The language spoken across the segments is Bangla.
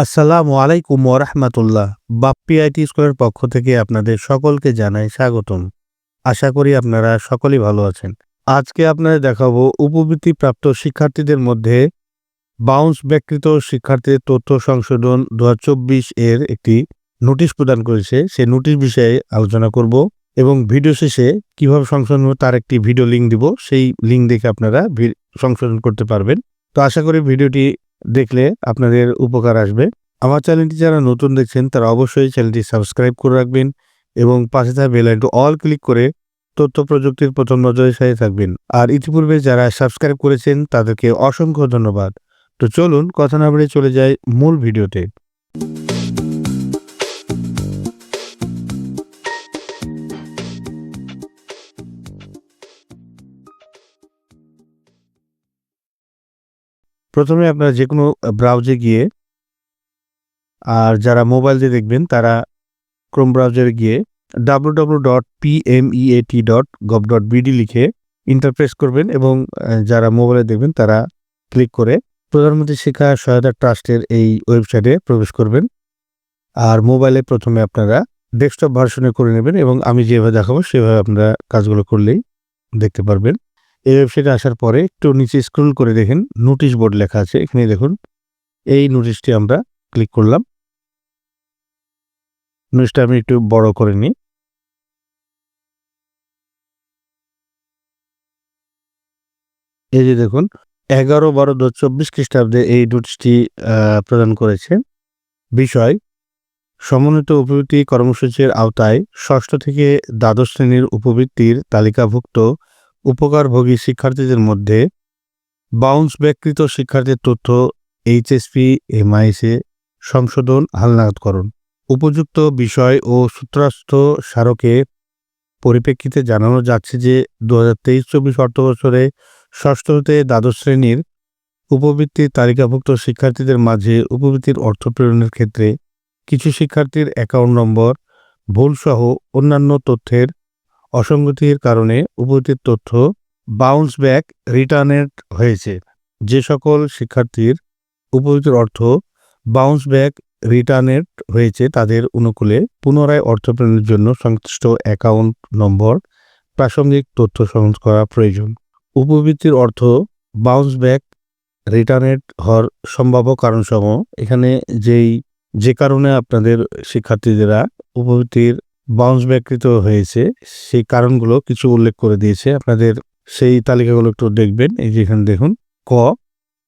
আসসালামু আলাইকুম ওরহমাতুল্লাহ বাপ্পি আইটি স্কুলের পক্ষ থেকে আপনাদের সকলকে জানাই স্বাগতম। আশা করি আপনারা সকলেই ভালো আছেন। আজকে আপনারা দেখাবো উপবৃত্তিপ্রাপ্ত শিক্ষার্থীদের মধ্যে বাউন্স ব্যাকৃত শিক্ষার্থীদের তথ্য সংশোধন দু হাজার চব্বিশ এর একটি নোটিশ প্রদান করেছে। সে নোটিশ বিষয়ে আলোচনা করব এবং ভিডিও শেষে কীভাবে সংশোধন তার একটি ভিডিও লিঙ্ক দিব। সেই লিঙ্ক দেখে আপনারা সংশোধন করতে পারবেন। তো আশা করি ভিডিওটি দেখলে আপনাদের উপকার আসবে। আমার চ্যানেলটি যারা নতুন দেখছেন, তারা অবশ্যই চ্যানেলটি সাবস্ক্রাইব করে রাখবেন এবং পাশে থাকা বেলাইনটু অল ক্লিক করে তথ্য প্রযুক্তির প্রথম নজরের সাথে থাকবেন। আর ইতিপূর্বে যারা সাবস্ক্রাইব করেছেন, তাদেরকে অসংখ্য ধন্যবাদ। তো চলুন, কথা না বেড়ে চলে যায় মূল ভিডিওতে। প্রথমে আপনারা যে কোনো ব্রাউজে গিয়ে আর যারা মোবাইল দিয়ে দেখবেন তারা ক্রোম ব্রাউজারে গিয়ে W W dot PMEAT dot gov dot BD লিখে ইন্টারপ্রেস করবেন এবং যারা মোবাইলে দেখবেন তারা ক্লিক করে প্রধানমন্ত্রী শিক্ষা সহায়তা ট্রাস্টের এই ওয়েবসাইটে প্রবেশ করবেন। আর মোবাইলে প্রথমে আপনারা ডেস্কটপ ভার্সনে করে নেবেন এবং আমি যেভাবে দেখাবো সেভাবে আপনারা কাজগুলো করলেই দেখতে পারবেন। এই ওয়েবসাইটে আসার পরে একটু নিচে স্ক্রল করে দেখেন নোটিশ বোর্ড লেখা আছে, এখানে দেখুন, এই নোটিশটি আমরা ক্লিক করলাম। নোটিশটা আমি একটু বড় করে নিই। এই যে দেখুন, এগারো বারো দু চব্বিশ খ্রিস্টাব্দে এই নোটিশটি প্রদান করেছে। বিষয়, সমন্বিত উপবৃত্তি কর্মসূচির আওতায় ষষ্ঠ থেকে দ্বাদশ শ্রেণির উপবৃত্তির তালিকাভুক্ত উপকারভোগী শিক্ষার্থীদের মধ্যে বাউন্স ব্যাকৃত শিক্ষার্থীর তথ্য এইচএসপি এমআইসে সংশোধন হালনাগাদকরণ উপযুক্ত বিষয় ও সূত্রাস্থ স্মারকে পরিপ্রেক্ষিতে জানানো যাচ্ছে যে দু হাজার তেইশ চব্বিশ অর্থবছরে ষষ্ঠ হতে দ্বাদশ শ্রেণির উপবৃত্তির তালিকাভুক্ত শিক্ষার্থীদের মাঝে উপবৃত্তির অর্থ প্রেরণের ক্ষেত্রে কিছু শিক্ষার্থীর অ্যাকাউন্ট নম্বর, ভুলসহ অন্যান্য তথ্যের অসঙ্গতির কারণে উপবৃত্তির তথ্য বাউন্স ব্যাক রিটার্নেড হয়েছে। যে সকল শিক্ষার্থীর উপবৃত্তির অর্থ বাউন্স ব্যাক রিটার্নেড হয়েছে, তাদের অনুকূলে পুনরায় অর্থ প্রেরণের জন্য সংশ্লিষ্ট অ্যাকাউন্ট নম্বর, প্রাসঙ্গিক তথ্য সংগ্রহ করা প্রয়োজন। উপবৃত্তির অর্থ বাউন্স ব্যাক রিটার্নেড হওয়ার সম্ভাব্য কারণসমূহ। এখানে যেই, যে কারণে আপনাদের শিক্ষার্থীদেরা উপবৃত্তির বাউন্স ব্যাকৃত হয়েছে, সেই কারণগুলো কিছু উল্লেখ করে দিয়েছে। আপনাদের সেই তালিকাগুলো একটু দেখবেন, এই যে এখানে দেখুন, ক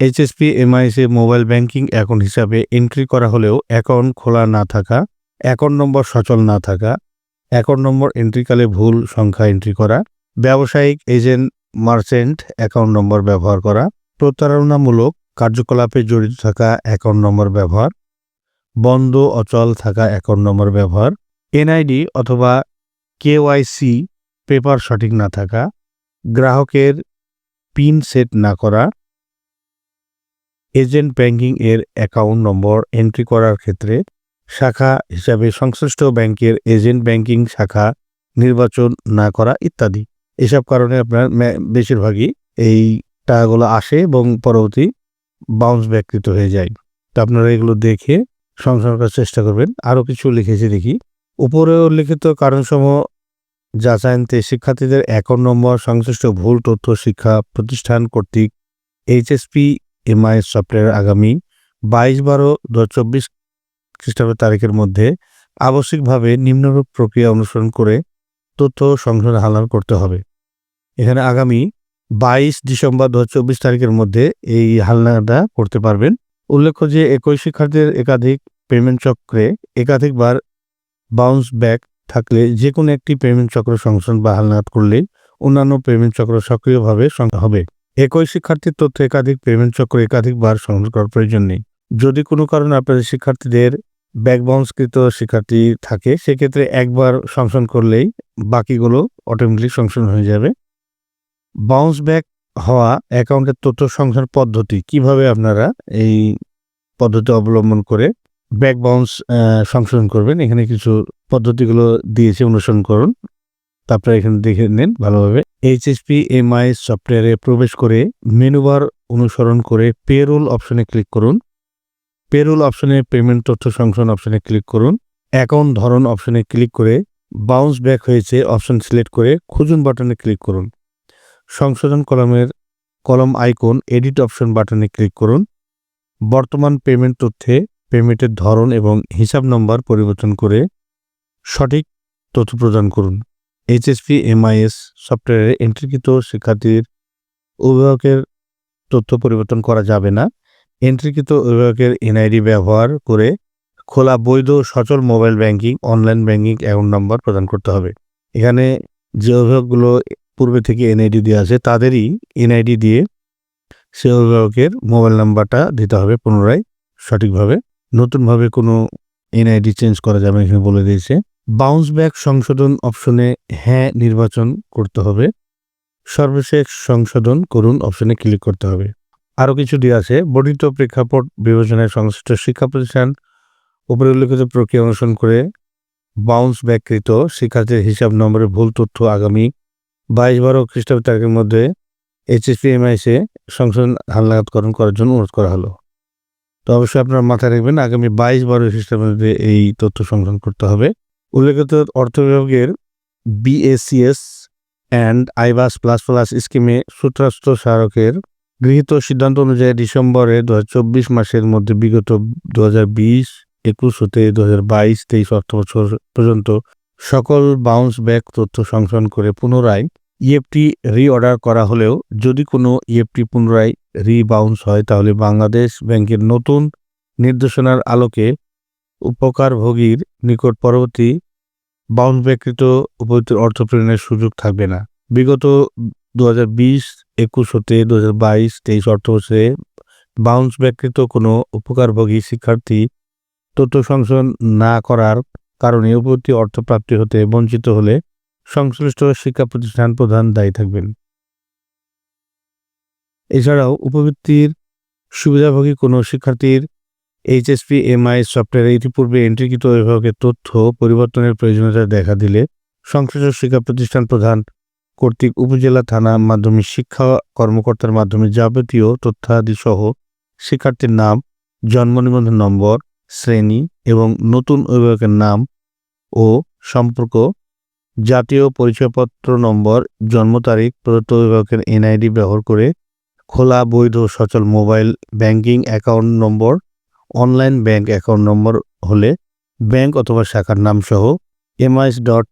এইচএসপি এমআইসে মোবাইল ব্যাংকিং অ্যাকাউন্ট হিসাবে এন্ট্রি করা হলেও অ্যাকাউন্ট খোলা না থাকা অ্যাকাউন্ট নম্বর সচল না থাকা অ্যাকাউন্ট নম্বর এন্ট্রিকালে ভুল সংখ্যা এন্ট্রি করা, ব্যবসায়িক এজেন্ট মার্চেন্ট অ্যাকাউন্ট নম্বর ব্যবহার করা, প্রতারণামূলক কার্যকলাপে জড়িত থাকা অ্যাকাউন্ট নম্বর ব্যবহার, বন্ধ অচল থাকা অ্যাকাউন্ট নম্বর ব্যবহার এনআইডি অথবা কেওয়াইসি পেপার সঠিক না থাকা, গ্রাহকের পিন সেট না করা, এজেন্ট ব্যাংকিং এর অ্যাকাউন্ট নম্বর এন্ট্রি করার ক্ষেত্রে শাখা হিসাবে সংশ্লিষ্ট ব্যাংকের এজেন্ট ব্যাংকিং শাখা নির্বাচন না করা ইত্যাদি। এসব কারণে আপনার বেশিরভাগই এই টাকাগুলো আসে এবং পরবর্তী বাউন্স ব্যাকৃত হয়ে যায়। তো আপনারা এগুলো দেখে সংশোধন করার চেষ্টা করবেন। আরও কিছু লিখেছি দেখি। উপরে উল্লিখিত কারণসমূহ যাচাইনতে শিক্ষার্থীদের অ্যাকাউন্ট নম্বর সংশ্লিষ্ট ভুল তথ্য শিক্ষা প্রতিষ্ঠান কর্তৃক এইচএসপি, এমআই সফটওয়্যার আগামী বাইশ বারো দু চব্বিশ খ্রিস্টাব্দ তারিখের মধ্যে আবশ্যিকভাবে নিম্নরূপ প্রক্রিয়া অনুসরণ করে তথ্য সংশোধন হালনার করতে হবে। এখানে আগামী বাইশ ডিসেম্বর দু চব্বিশ তারিখের মধ্যে এই হালনাটা করতে পারবেন। উল্লেখ্য যে একই শিক্ষার্থীদের একাধিক পেমেন্ট চক্রে একাধিকবার বাউন্স ব্যাক থাকলে যে কোনো একটি পেমেন্ট চক্র সংশোধন বা হালনাত করলে অন্যান্য পেমেন্ট চক্র সক্রিয়ভাবে হবে। একই শিক্ষার্থীর তথ্য একাধিক পেমেন্ট চক্র একাধিকবার সংশোধন করার প্রয়োজন নেই। যদি কোনো কারণে আপনাদের শিক্ষার্থীদের ব্যাক বাউন্সকৃত শিক্ষার্থী থাকে, সেক্ষেত্রে একবার সংশোধন করলেই বাকিগুলো অটোমেটিক সংশোধন হয়ে যাবে। বাউন্স ব্যাক হওয়া অ্যাকাউন্টের তথ্য সংশোধন পদ্ধতি, কীভাবে আপনারা এই পদ্ধতি অবলম্বন করে ব্যাক বাউন্স সংশোধন করবেন। এখানে কিছু পদ্ধতিগুলো দিয়েছে, অনুসরণ করুন। তারপরে এখানে দেখে নেন ভালোভাবে। এইচএসপি এমআই সফটওয়্যারে প্রবেশ করে মেনুবার অনুসরণ করে পেরোল অপশনে ক্লিক করুন। পেরোল অপশনে পেমেন্ট তথ্য সংশোধন অপশনে ক্লিক করুন। অ্যাকাউন্ট ধরন অপশনে ক্লিক করে বাউন্স ব্যাক হয়েছে অপশন সিলেক্ট করে খুঁজুন বাটনে ক্লিক করুন। সংশোধন কলমের কলম আইকন এডিট অপশন বাটনে ক্লিক করুন। বর্তমান পেমেন্ট তথ্যে পেমেন্টের ধরন এবং হিসাব নম্বর পরিবর্তন করে সঠিক তথ্য প্রদান করুন। এইচএসপি, এমআইএস সফটওয়্যারে এন্ট্রিকৃত শিক্ষার্থীর অভিভাবকের তথ্য পরিবর্তন করা যাবে না। এন্ট্রিকৃত অভিভাবকের এনআইডি ব্যবহার করে খোলা বৈধ সচল mobile banking, online banking account number প্রদান করতে হবে। এখানে যে অভিভাবকগুলো পূর্বে থেকে এনআইডি দিয়ে আছে, তাদেরই এনআইডি দিয়ে সে অভিভাবকের মোবাইল নাম্বারটা দিতে হবে পুনরায় সঠিকভাবে। নতুনভাবে কোনো এনআইডি চেঞ্জ করা যাবে এখানে বলে দিয়েছে। বাউন্স ব্যাক সংশোধন অপশনে হ্যাঁ নির্বাচন করতে হবে। সর্বশেষ সংশোধন করুন অপশনে ক্লিক করতে হবে। আরও কিছু দিয়ে আছে। বর্ধিত প্রেক্ষাপট বিবেচনায় সংশ্লিষ্ট শিক্ষা প্রতিষ্ঠান উপরে উল্লেখিত প্রক্রিয়া অনুসরণ করে বাউন্স ব্যাককৃত শিক্ষার্থীর হিসাব নম্বরের ভুল তথ্য আগামী বাইশ বারো খ্রিস্টাব্দ তারিখের মধ্যে এইচএসপি এমআইসে সংশোধন হালনাগাদকরণ করার জন্য অনুরোধ করা হলো। তো অবশ্যই আপনারা মাথায় রাখবেন, আগামী বাইশ বারো খ্রিস্টাব্দের মধ্যে এই তথ্য সংশোধন করতে হবে। উল্লেখিত অর্থ বিভাগের BACS and iBAS plus plus স্কিমে সূত্রাস্ত স্মারকের গৃহীত সিদ্ধান্ত অনুযায়ী ডিসেম্বরে দুহাজার চব্বিশ মাসের মধ্যে বিগত দু হাজার বিশ, একুশ হতে দু হাজার বাইশ, তেইশ অর্থ বছর পর্যন্ত সকল বাউন্স ব্যাক তথ্য সংশোধন করে পুনরায় ইএফটি রিঅর্ডার করা হলেও যদি কোনো ইএফটি পুনরায় রিবাউন্স হয়, তাহলে বাংলাদেশ ব্যাংকের নতুন নির্দেশনার আলোকে উপকারভোগীর নিকট পরবর্তী বাউন্স ব্যাকৃত উপযুক্ত অর্থ প্রেরণের সুযোগ থাকবে না। বিগত দু হাজার বিশ, একুশ হতে দু হাজার বাইশ, তেইশ অর্থ বছরে বাউন্স ব্যাকৃত কোনো উপকারভোগী শিক্ষার্থী তথ্য সংশোধন না করার কারণে উপযুক্ত অর্থ প্রাপ্তি হতে বঞ্চিত হলে সংশ্লিষ্ট শিক্ষা প্রতিষ্ঠান প্রধান দায়ী থাকবেন। এছাড়াও উপবৃত্তির সুবিধাভোগী কোনো শিক্ষার্থীর এইচএসপি এমআই সফটওয়্যারে ইতিপূর্বে এন্ট্রিকৃত অভিভাবকের তথ্য পরিবর্তনের প্রয়োজনীয়তা দেখা দিলে সংশ্লিষ্ট শিক্ষা প্রতিষ্ঠান প্রধান কর্তৃক উপজেলা থানা মাধ্যমিক শিক্ষা কর্মকর্তার মাধ্যমে যাবতীয় তথ্যাদি সহ শিক্ষার্থীর নাম, জন্ম নিবন্ধন নম্বর, শ্রেণি এবং নতুন অভিভাবকের নাম ও সম্পর্ক, জাতীয় পরিচয়পত্র নম্বর, জন্ম তারিখ, প্রদত্ত অভিভাবকের এনআইডি ব্যবহার করে খোলা, বৈধ, সচল mobile banking account number, online bank account number হলে ব্যাংক অথবা শাখার নাম সহ MIS dot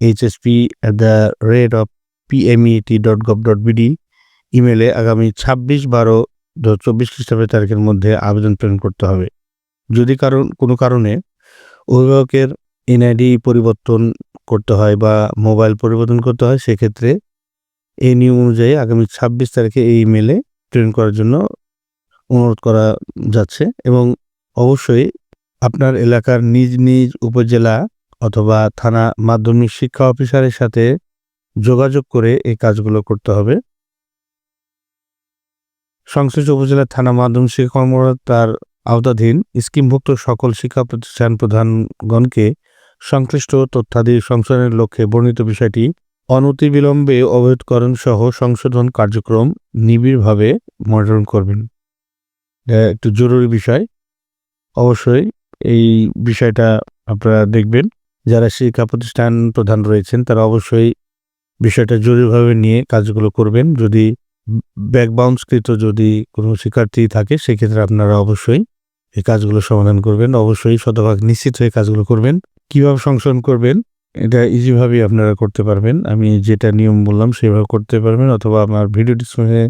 HSP at the rate of PMET dot gov dot BD ইমেলে আগামী ছাব্বিশ, বারো দু হাজার চব্বিশ খ্রিস্টাব্দের তারিখের মধ্যে আবেদন প্রেরণ করতে হবে। যদি কারণ, কোনো কারণে অভিভাবকের এনআইডি পরিবর্তন করতে হয় বা মোবাইল পরিবর্তন করতে হয়, সেক্ষেত্রে এই নিয়ম অনুযায়ী আগামী ছাব্বিশ তারিখে এই মেলে ট্রেন করার জন্য অনুরোধ করা যাচ্ছে এবং অবশ্যই আপনার এলাকার নিজ নিজ উপজেলা অথবা থানা মাধ্যমিক শিক্ষা অফিসারের সাথে যোগাযোগ করে এই কাজগুলো করতে হবে। সংশ্লিষ্ট উপজেলা থানা মাধ্যমিক শিক্ষা কর্মকর্তার আওতাধীন স্কিমভুক্ত সকল শিক্ষা প্রতিষ্ঠান প্রধানগণকে সংশ্লিষ্ট তথ্যাদি সংশোধনের লক্ষ্যে বর্ণিত বিষয়টি অনতিবিলম্বে অবহিতকরণ সহ সংশোধন কার্যক্রম নিবিড়ভাবে মনিটরিং করবেন। একটু জরুরি বিষয়। অবশ্যই এই বিষয়টা আপনারা দেখবেন। যারা শিক্ষা প্রতিষ্ঠান প্রধান রয়েছেন, তারা অবশ্যই বিষয়টা জরুরিভাবে নিয়ে কাজগুলো করবেন। যদি ব্যাকবাউন্সকৃত যদি কোনো শিক্ষার্থী থাকে, সেক্ষেত্রে আপনারা অবশ্যই এই কাজগুলো সমাধান করবেন। অবশ্যই শতভাগ নিশ্চিত হয়ে কাজগুলো করবেন। কীভাবে সংশোধন করবেন? এটা ইজিভাবেই আপনারা করতে পারবেন। আমি যেটা নিয়ম বললাম সেভাবে করতে পারবেন অথবা আমার ভিডিও ডিসক্রিপশনে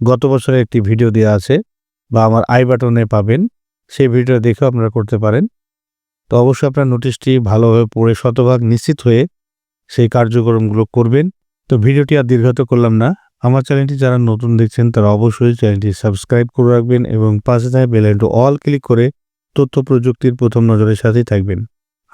গত বছরে একটি ভিডিও দেওয়া আছে বা আমার আই বাটনে পাবেন, সেই ভিডিওটা দেখেও আপনারা করতে পারেন। তো অবশ্যই আপনার নোটিশটি ভালোভাবে পড়ে শতভাগ নিশ্চিত হয়ে সেই কার্যক্রমগুলো করবেন। তো ভিডিওটি আর দীর্ঘত করলাম না। আমার চ্যানেলটি যারা নতুন দেখছেন তারা অবশ্যই চ্যানেলটি সাবস্ক্রাইব করে রাখবেন এবং পাশে থাকা বেল আইকনটি অল ক্লিক করে তথ্য প্রযুক্তির প্রথম নজরের সাথেই থাকবেন।